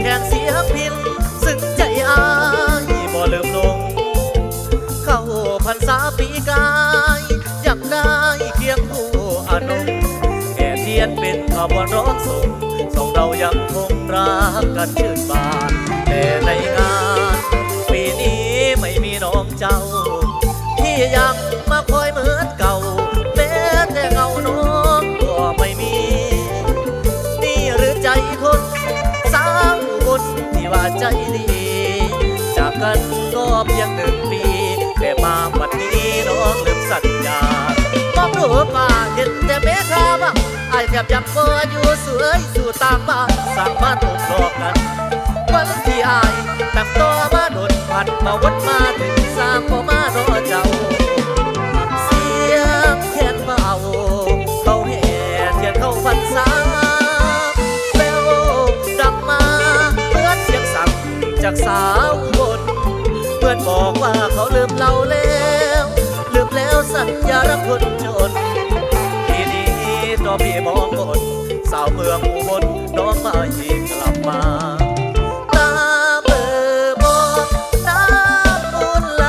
แคนเสียพินซึ้งใจอายบ่เลิมลง เข้าพรรษาปีกาย อยากได้เคียงผู้อนุแก่เทียนเป็นขบวนร้องส่งสองเรายังคงรักกันชื่นบานแต่ในงาน ปีนี้ไม่มีน้องเจ้า ที่ยัง ดี จากกันก็เพียงหนึ่งปีแต่มาวันนี้น้องลืมสัญญาก็รู้ป่าเห็นแต่เมฆาบ้างไอ้แบบยับกบ่อยู่สวยสู่ตามบ้านสางบ้ารถูกหลอกกัน วันที่อายตั้งตัวมาโดนผัดมาวัดมาถึงสามพอมา รักคนจนทีนี้ตัวพี่มองบนสาวเมืองอุบลน้องมาอีกกลับมาตาเบอมองน้ำมูลไหล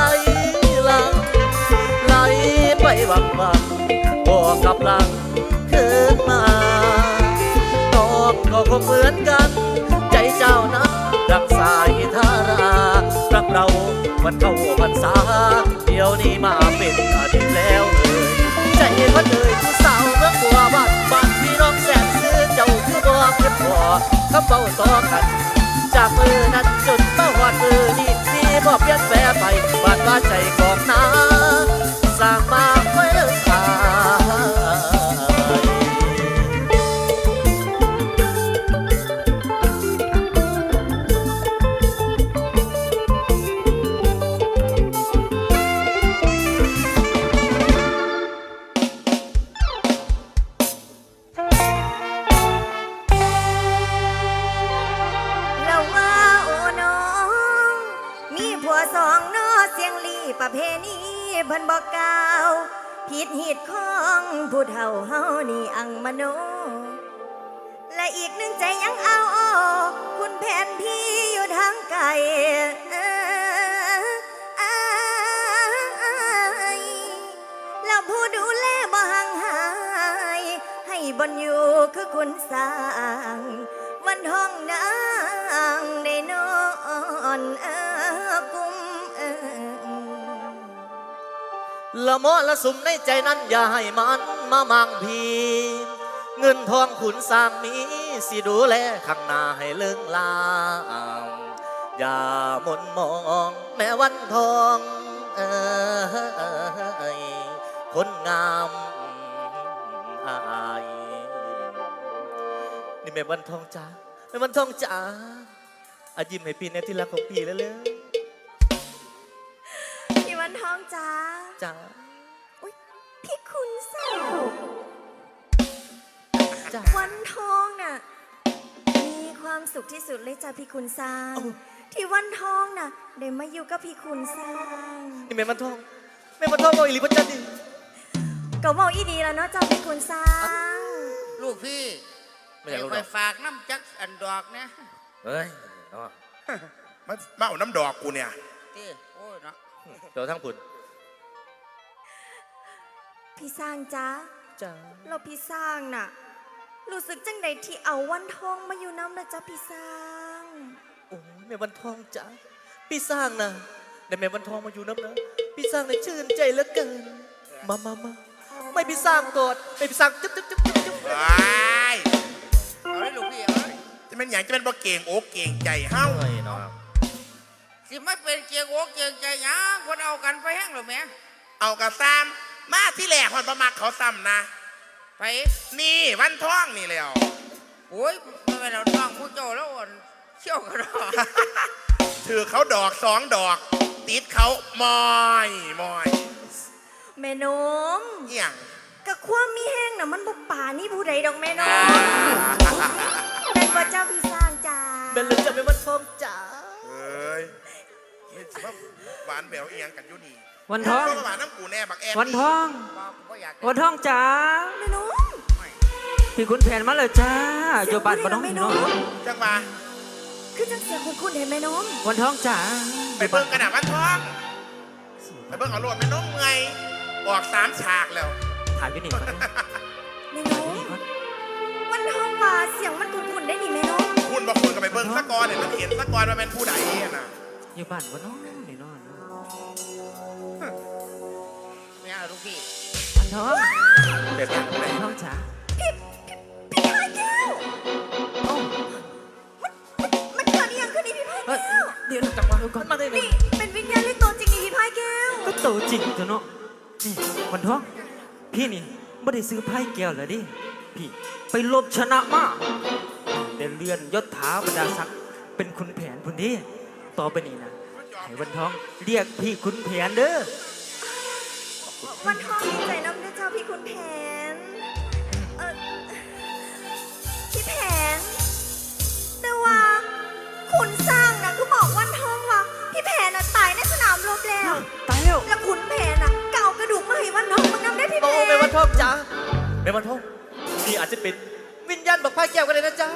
หลังไหลไปวังวังบอกกับหลังคืนมาตอบก็คงเหมือนกัน ใจเจ้านะ วันเข้าพรรษา เดี๋ยวนี้มาเป็นอาทิตย์แล้วเอ่ยใจพันเอ่ยผู้สาวเมื่อบัวบ้านบ้านพี่น้องแสนซื้อเจ้าคือบอกเก็บหัวคำเบาต่อกัน จากมือนั้นจนมาหอดมือนี้ที่บอกเปลี่ยนแปลไปบาดว่าใจของนาสร้างมา ประเพณีเพิ่นบอกกล่าวผิดหิดของผู้เฒ่าเฮานี่อังมโน และอีกหนึ่งใจยังเอาออคุณแผนพี่อยู่ทางไกลแล้วผู้ดูแลบ่ห่างหาย ให้บนอยู่คือคุณสร้างวันห้องนางได้นอนเออกุมเออ ละเมอละสุมในใจนั้นอย่าให้มันมามังพีเงินทองขุนสร้างมีสิดูแลข้างหน้าให้เลิงลางอย่ามนมองแม่วันทองเอยคนงามอายนี่แม่วันทองจ้าแม่วันทองจ้าอายิ้มให้พี่แน่ที่รักของพี่แล้วเลย จ้าจ้าอุ๊ยพี่คุณสาวจ้าวันทองน่ะมีความสุขที่สุดเลยจ้าพี่คุณสร้างเอ้าที่วันทองน่ะได้มาอยู่กับพี่คุณสร้างนี่แม่วันทองแม่วันทองบอกอีหลีพ่อจันดิก็บอกอีดีแล้วเนาะจ้าพี่คุณสร้างลูกพี่ไม่อยากรู้หไปรอกฝากน้ำจักอันดอกนะเฮ้ยเอามามาเอาน้ำดอกกูเนี่ย ที่โอ้ยเนาะเดี๋ยวทั้งผุน พี่สร้างจ้าจ้าเราพี่สร้างน่ะ รู้สึกจังใดที่เอาวันทองมาอยู่น้ำนะจ้าพี่สร้าง โอ้ยแม่วันทองจ้าพี่สร้างนะแต่แม่วันทองมาอยู่น้ำนะพี่สร้างเลยชื่นใจเหลือเกิน มามามาไม่พี่สร้างกอดไม่พี่สร้างจุ๊บจุ๊บจุ๊บจุ๊บจุ๊บว้ายเอาเลยลูกพี่เอาเลยจะเป็นอย่างจะเป็นบ่เก่งโอ้เก่งใจเฮ้าเฮ้ยน้องสิไม่เป็นเกียงโอกเกียงใจหยังคนเอากันไปแห้งหรือแม่เอากระซ้ำ มาที่แหลกคนประมักเขาซ้ำนะ ไปนี่วันท้องนี่แล้วโอ้ยไม่เป็นเราต้องผู้โจแล้วอ่อนเชี่ยวกันหรอกถือเขาดอกสองดอก ติดเขามอยมอยแม่นมเอี่ยงกะความมีแห้งน่ะมันบ่ป่านี่ผู้ใดดอกแม่นมเป็นว่าเจ้าพี่สร้างจ้า เป็นเลยจ้าแม่วันทองจ้าเอ้ยนี่ สิว่าหวานแหววเอียงกันอยู่นี่วันทอง หวานน้ำกูแน่บักแอนวันทองบอกกูบ่อยากวันทองจ๋าแม่นมพี่คุณแผนมาเลยจ้าอยู่บ้านบ่น้องพี่น้องจังหวะคือจังเสียงคุณคุณเห็นแม่นมวันทองจ๋าไปเบิ่งกระดาษวันทองไปเบิ่งเอาโลดไม่น้องไงออกสามฉากแล้วถามอยู่นี่ก่อนนะแม่นมวันทองว่าเสียงมันคุ้นๆได้นี่แม่น้องคุณบอกคุณกับไปเบิ้งสะกอนเนี่ยมันเห็นสะกอนว่าเป็นผู้ใดอะนะ อยู่บ้านบ่เนาะนี่เนาะไม่เอาลูกพี่วันทองเป็นยังไงวันทองจ๋าพี่พายแก้วเอ้ามันเกิดอหย่างขึ้นนี่พี่พายเอ้ยแก้วเดี๋ยวจังหวะเดี๋ยวก่อนมาได้เลยนี่เป็นวิญญาณหรือตัวจริงนี่พี่พายแก้ว ก็โตจริงจ้ะเนาะนี่วันทองพี่นี่ไม่ได้ซื้อไพ่แก้วเหรอดิพี่ไปลบชนะมาได้เลื่อนยศถาบรรดาศักดิ์เป็นคุณแผนพุ่นดี ต่อไปนี้นะให้วันทองเรียกพี่คุณแผนเด้อวันทองดีใจน้ำด้วยเจ้าพี่คุณแผนเออพี่แผนแต่ว่าคุณสร้างนะคือบอกวันทองว่าพี่แผนน่ะตายในสนามรบแล้ว ตายแล้วแล้วคุณแผนน่ะก็เอากระดูกมาให้วันทองมันนำได้พี่แผโอ้นแม่วันทองจ้าแม่วันทองนี่อาจจะเป็นวิญญาณบักพายแก้วกันเลยนะจ๊ะ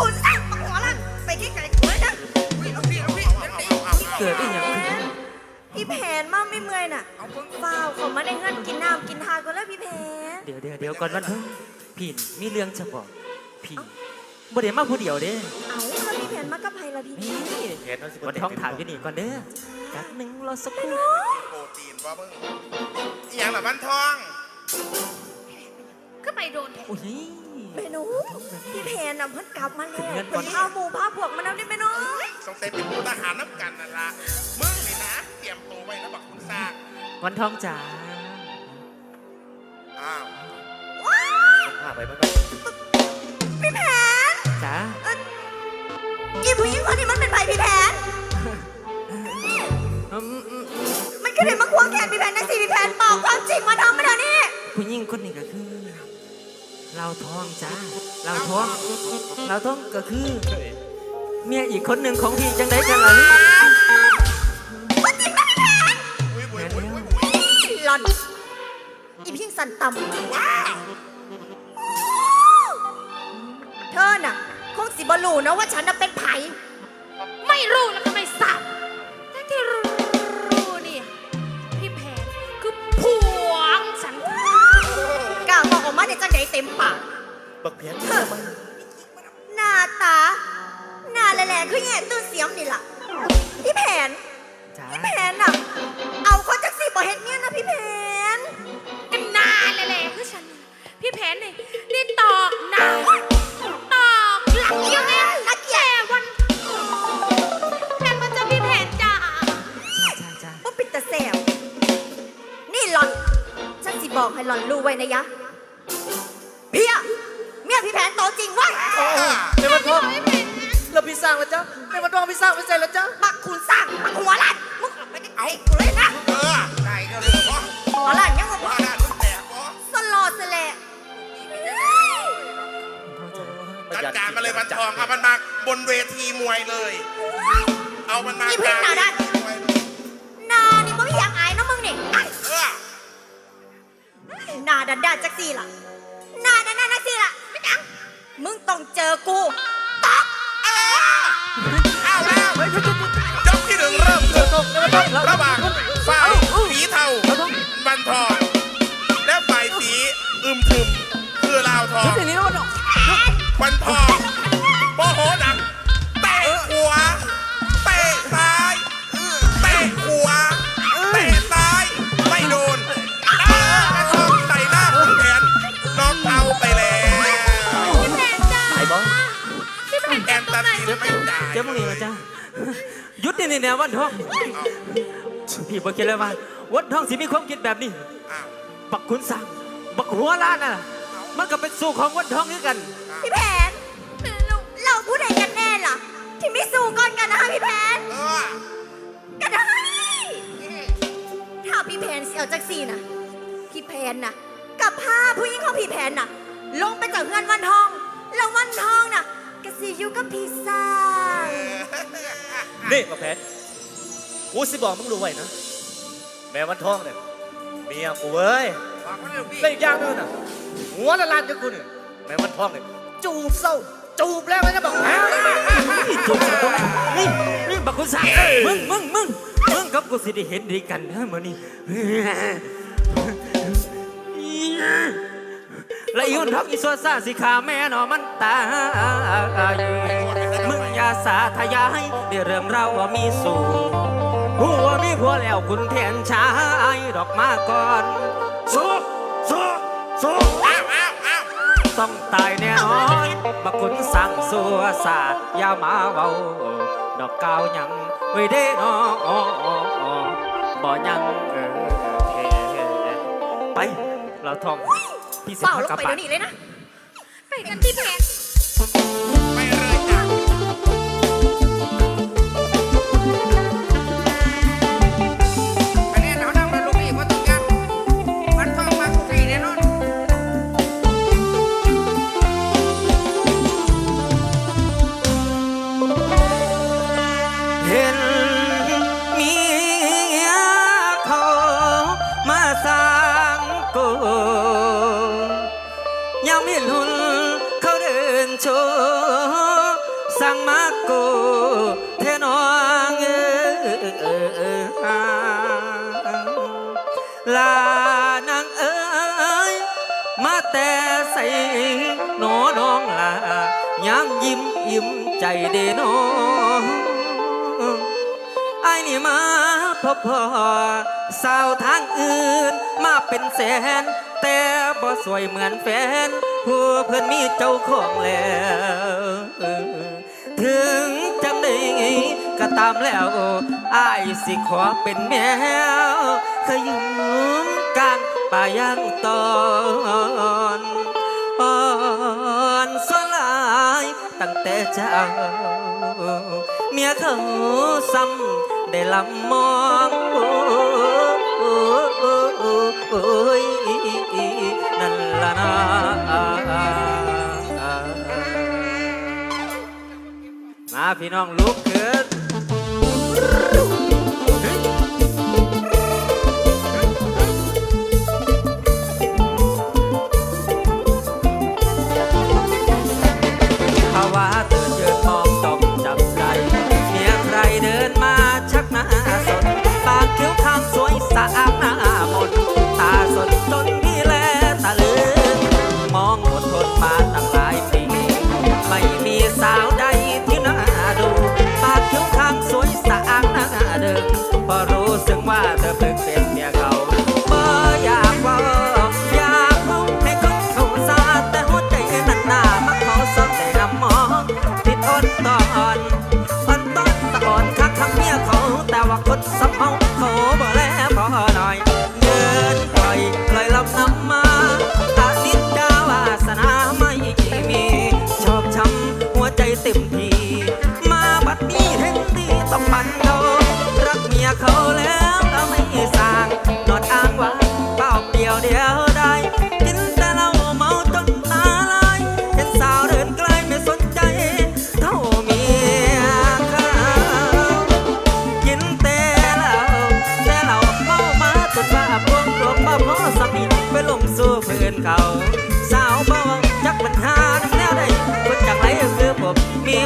คุณสร้างมาหัวลันไปไกลๆเลยนะลู กิดได้ยังขึ้นพี่แผนมากไม่เมื่อยน่ะเปล่าเขามาได้เงินกินน้ำกินทาก็แล้วพี่แผนเดี๋ยวเดี๋ยวเดี๋ยวก่อนวันทองพี่มีเรื่องจะบอกพี่บ่ได้มาผู้เดียวเด้เอาแล้วพี่แผนมากับใครล่ะพี่แผนี่นเห็นแล้วสิวันทองถามอยู่นี่ก่อนเด้อแป๊บหนึงรอสักครู่โปรตีนว่าเบิ้งอหย่างละวันทองก็ไปโดนแทนโอ้ย เมนูพี่แผนน่ะเพิ่นกลับมาแล้วเงินก่เพิ่อนนพาหมูพาพวกมานำได้เมนูสงสัยเป็นผู้ทหารน้ำกันนั่นละมึงนี่นะเตรียมตัวไว้นะบักคุณสร้างวันทองจ๋าอ้าวพาไปบ้างพี่แผนจ๋าอีผู้หญิงคนนี้มันเป็นใครพี่แผนอืมอืมอืมมันคือเด็กมาควงแขนพี่แผนนะสิพี่แผนบอกความจริงมาทำมาเดี๋ยวนี้ผู้หญิงคนนี้ก็คือ เราวทองจ้าเราวทองเราวทองก็คือ เมียอีกคนหนึ่งของพี่จังได้กันล่ะนี่มันจริงนะพี่แผนอุ้ยอุ้ยอุ้ยอุ้ยอุ้ยหล่อนอีพิงสันต่ว้าวำเธอน่ะ คงสิบลูนะว่าฉันน่ะเป็นไผไม่รู้แล้วก็ไม่ทราบ ล้าบอกออกมาในจังไดเต็มปากบักเพียนหน้าตา หน้าแหล่ๆคือแง่ตื้นเสียมนี่ล่ะพี่แผนจ้าพี่แผนน่ะ เอาคนจักสีบ่เฮ็ดเนี่ยนะพี่แผนกันนานเลยแหละคือฉัน พี่แผนนี่นี่ตอกหนาตอกหลังเกี่ยวเนี่ยนักแย่วันแผนมาเจอพี่แผนจ้าจ้าจ้าว่าปิดตาแซวนี่หล่อนฉันสิบอกให้หล่อนรู้ไว้นะยะ โตจริงเวะแม่วันทองแล้วพี่สร้างแล้วจ้ะแม่วันทองพี่สร้างไม่ใช่แล้วจ้ะบักคุณสร้างบักหัวลันมึงออกไปไกลๆกูเลยนะเออได้ก็เลยเพราะหัวลันยังบ่ว่าด้านรุ่นแตกเพราะสลอสลจัดการมาเลยวันทองเอามันมาบนเวทีมวยเลย เอามันมาอีพึ่งหน้าด้านมวยหนานี่มึงอยากอายเนาะมึงนี่หนาดันดานจักซี่ล่ะ มึงต้องเจอกูตอกเอาแล้วยกที่หนึ่งเริ่มขึ้นระหว่างฝ่ายสีเทาบันทอง และฝ่ายสีอึมทึมคือลาวทอง ทีนี้แล้วมันทองวันทอง เจ้ามึงนี่นะจ้าหยุดนี่นี่แนววันทองพี่บอกคิดเลยว่าวันทองสิมีความคิดแบบนี้อ้าวบักขุนสังบักหัวล้านน่ะมันก็เป็นสู้ของวันทองนี่กันพี่แผนเราพูดอะไรกันแน่ล่ะที่ไม่สู้ก่อนกันนะคะพี่แผนเออก็ได้ถ้าพี่แผนเสียวจักซี่นะพี่แผนนะกับพาผู้หญิงของพี่แผนนะลงไปจากเฮือนวันทองแล้ววันทองน่ะก สิอยู่กับพี่สร้างนี่บักแพนกูสิบอกมึงรู้ไว้นะ แม่วันทองเนี่ยเมียกูเว้ยบอกมาเลยลูกพี่แล้วอีกอย่างหนึงน่ะหัวละลานกับกูเนี่ยแม่วันทองเนี่ยจูบเศร้า จูบแล้วนะบอกแพนนี่จุกสังตรงนี่นี่บักขุนสังมึงมึงมึงมึงกับกูสิได้เห็นดีกันนะมื้อนี้ และอุ่นท้องอีสัวซาสิขาแม่นอมันตายมึงอย่าสาทยายได้เริ่มเราว่ามีสู่หัวมีผัวแล้วคุณแทนชายดอกมาก่อนสู้สู้สู้อ้าวอ้าวอ้าวต้องตายแน่นอนบักคุณสั่งสัวสาอย่ามาเว้าดอกกาวยังไว้เด้นอบ่ยังเออไปเราท่อง พี่สิเป่าพาลงกลับไปบ้าเดี๋ยนวนี้เลยนะ ไปกันพี่แผ มาพบพ่อสาวทางอื่นมาเป็นแสน แต่บ่สวยเหมือนแฟนผัวเพื่อนมีเจ้าของแล้ว ถึงจำได้ก็ตามแล้วอายสิขอเป็นแมวขยุมกลางป่ายังตอนอ่อนสลายตั้งแต่เจ้าเมียเขาซ้ำ ได้ลำมองโอ้โอ้โอ้โอ้โอ้ยนั่นละนะมาพี่น้องลุกขึ้น มที มาบัดนี้เห็นดีต้องมัน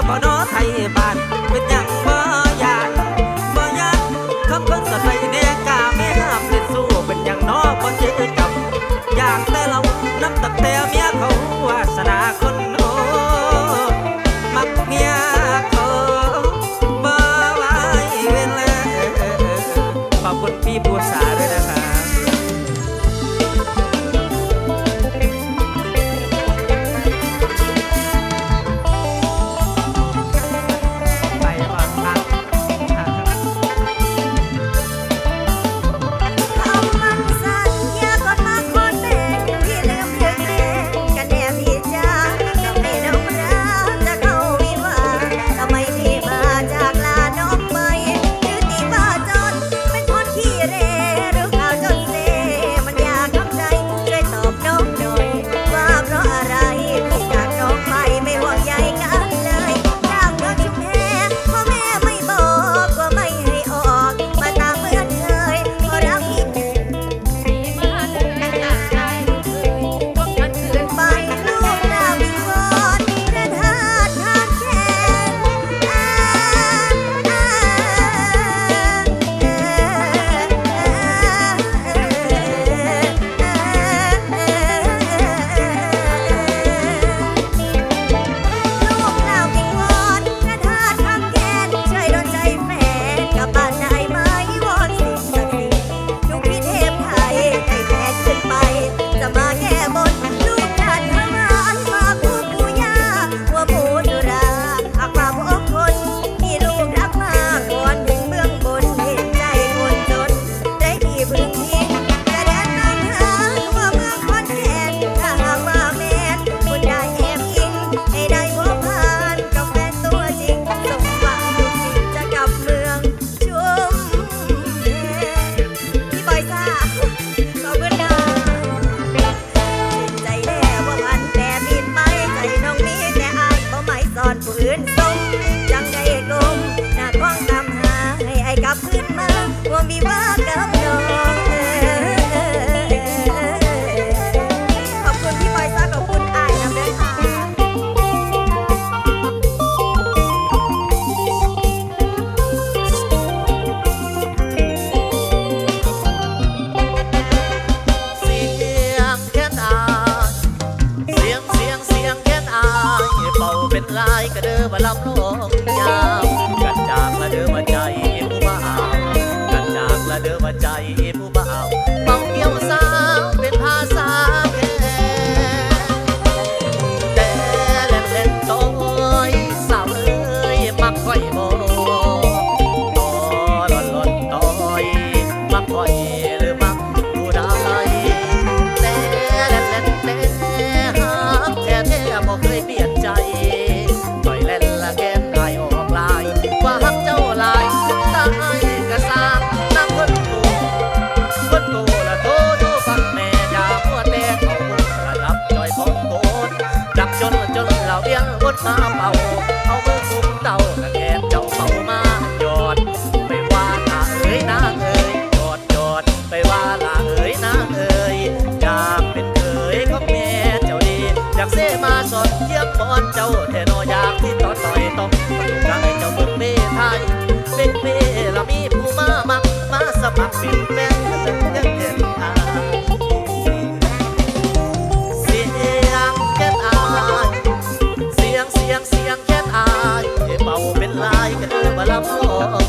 บ่นอไทยบ้านเป็นหยังบ่ยานบ่ยานคำคนสดใสเนี่ยกาไม่ห้ามเล่นสู้เป็นหยังน้อบ่เจอกับอยากแต่เรานับตักแต่เมียเขาวาสนาคนโนมักเมียเขาบ่ไว้เวลาขอบคุณพี่บูษา เสมาสอนเยียบบอนเจ้าแท่นออยากที่ต่อต่อยต้องทางให้เจ้าเมืองเมไทยเป็นเมละมีผู้มามักมาสมัครเป็นแม่งเสียงแค่อายเสียงเสียงเสียงแค่อายเป่าเป็นลายกระเออบลาพอ